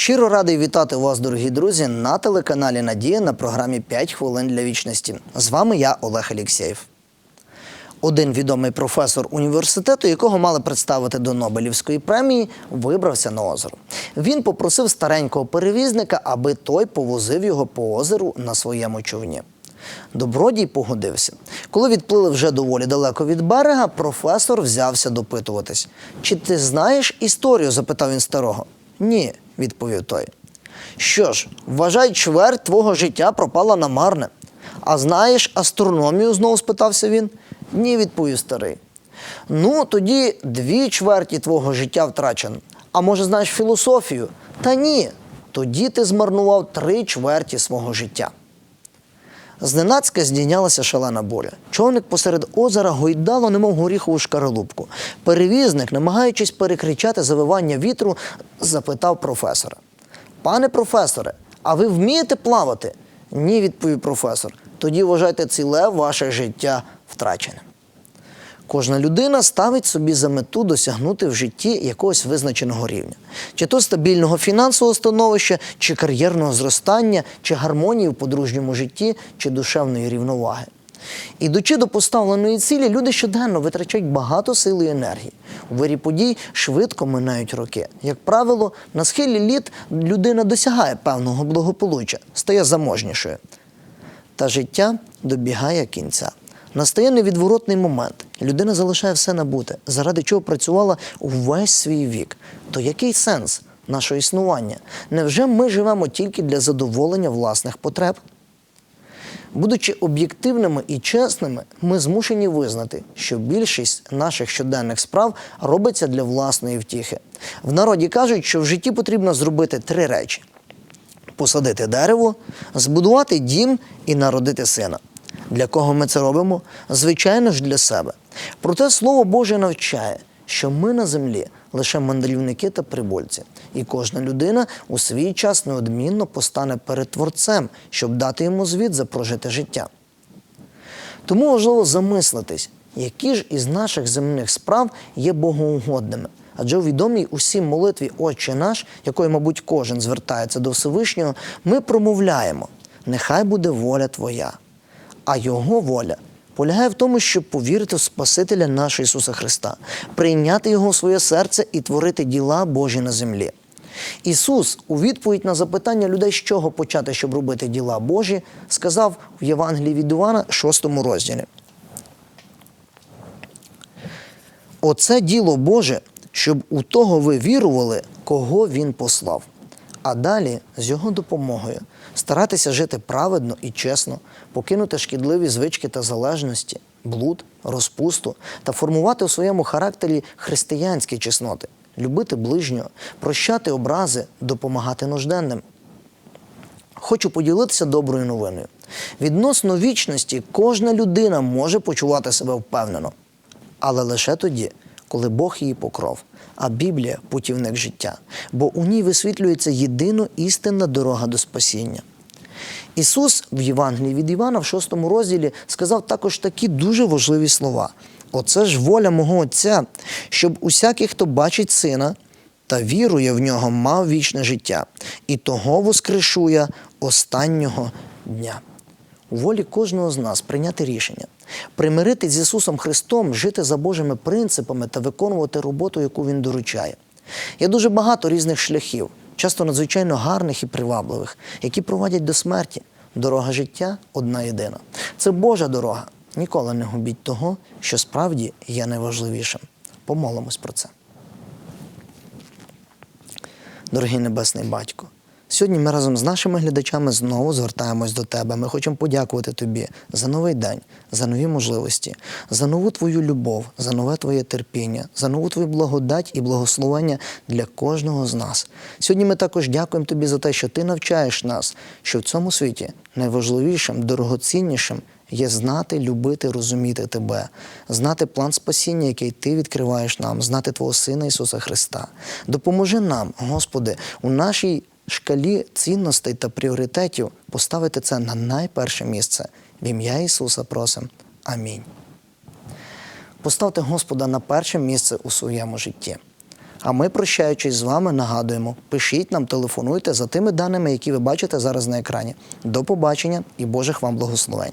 Щиро радий вітати вас, дорогі друзі, на телеканалі Надія на програмі «5 хвилин для вічності. З вами я, Олег Алєксєєв. Один відомий професор університету, якого мали представити до Нобелівської премії, вибрався на озеро. Він попросив старенького перевізника, аби той повозив його по озеру на своєму човні. Добродій погодився. Коли відплили вже доволі далеко від берега, професор взявся допитуватись. Чи ти знаєш історію? запитав він старого. Ні, відповів той. Що ж, вважай, чверть твого життя пропала на марне. А знаєш астрономію? знову спитався він. Ні, відповів старий. Ну, тоді дві чверті твого життя втрачено. А може, знаєш філософію? Та ні. Тоді ти змарнував три чверті свого життя. Зненацька здійнялася шалена буря. Човник посеред озера гойдало, немов горіхову шкаралупку. Перевізник, намагаючись перекричати завивання вітру, запитав професора: Пане професоре, а ви вмієте плавати? Ні, відповів професор. Тоді вважайте ціле ваше життя втрачене. Кожна людина ставить собі за мету досягнути в житті якогось визначеного рівня, чи то стабільного фінансового становища, чи кар'єрного зростання, чи гармонії в подружньому житті, чи душевної рівноваги. Ідучи до поставленої цілі, люди щоденно витрачають багато сил і енергії. У вирі подій швидко минають роки. Як правило, на схилі літ людина досягає певного благополуччя, стає заможнішою. Та життя добігає кінця. Настає невідворотний момент. Людина залишає все набуте, заради чого працювала увесь свій вік. То який сенс нашого існування? Невже ми живемо тільки для задоволення власних потреб? Будучи об'єктивними і чесними, ми змушені визнати, що більшість наших щоденних справ робиться для власної втіхи. В народі кажуть, що в житті потрібно зробити три речі: посадити дерево, збудувати дім і народити сина. Для кого ми це робимо? Звичайно ж, для себе. Проте Слово Боже навчає, що ми на землі лише мандрівники та прибульці, і кожна людина у свій час неодмінно постане перед Творцем, щоб дати йому звіт за прожите життя. Тому важливо замислитись, які ж із наших земних справ є богоугодними. Адже у відомій усім молитві Отче наш, якою, мабуть, кожен звертається до Всевишнього, ми промовляємо: нехай буде воля Твоя. А Його воля полягає в тому, щоб повірити в Спасителя нашого Ісуса Христа, прийняти Його в своє серце і творити діла Божі на землі. Ісус у відповідь на запитання людей, з чого почати, щоб робити діла Божі, сказав в Євангелії від Івана, 6 розділі. Оце діло Боже, щоб у того ви вірували, кого Він послав. А далі з його допомогою старатися жити праведно і чесно, покинути шкідливі звички та залежності, блуд, розпусту та формувати у своєму характері християнські чесноти, любити ближнього, прощати образи, допомагати нужденним. Хочу поділитися доброю новиною. Відносно вічності кожна людина може почувати себе впевнено, але лише тоді, коли Бог її покров, а Біблія путівник життя, бо у ній висвітлюється єдино істинна дорога до спасіння. Ісус в Євангелії від Івана в 6 розділі сказав також такі дуже важливі слова: Оце ж воля мого Отця, щоб усякий, хто бачить сина та вірує в нього, мав вічне життя, і того воскрешує останнього дня. У волі кожного з нас прийняти рішення, примиритись з Ісусом Христом, жити за Божими принципами та виконувати роботу, яку Він доручає. Є дуже багато різних шляхів, часто надзвичайно гарних і привабливих, які проводять до смерті. Дорога життя одна єдина. Це Божа дорога. Ніколи не губіть того, що справді є найважливішим. Помолимось про це. Дорогий Небесний Батько, сьогодні ми разом з нашими глядачами знову звертаємось до Тебе. Ми хочемо подякувати Тобі за новий день, за нові можливості, за нову Твою любов, за нове Твоє терпіння, за нову Твою благодать і благословення для кожного з нас. Сьогодні ми також дякуємо Тобі за те, що Ти навчаєш нас, що в цьому світі найважливішим, дорогоціннішим є знати, любити, розуміти тебе, знати план спасіння, який ти відкриваєш нам, знати Твого Сина Ісуса Христа. Допоможи нам, Господи, у нашій шкалі цінностей та пріоритетів поставити це на найперше місце. В ім'я Ісуса просим. Амінь. Поставте Господа на перше місце у своєму житті. А ми, прощаючись з вами, нагадуємо: пишіть нам, телефонуйте за тими даними, які ви бачите зараз на екрані. До побачення і Божих вам благословень.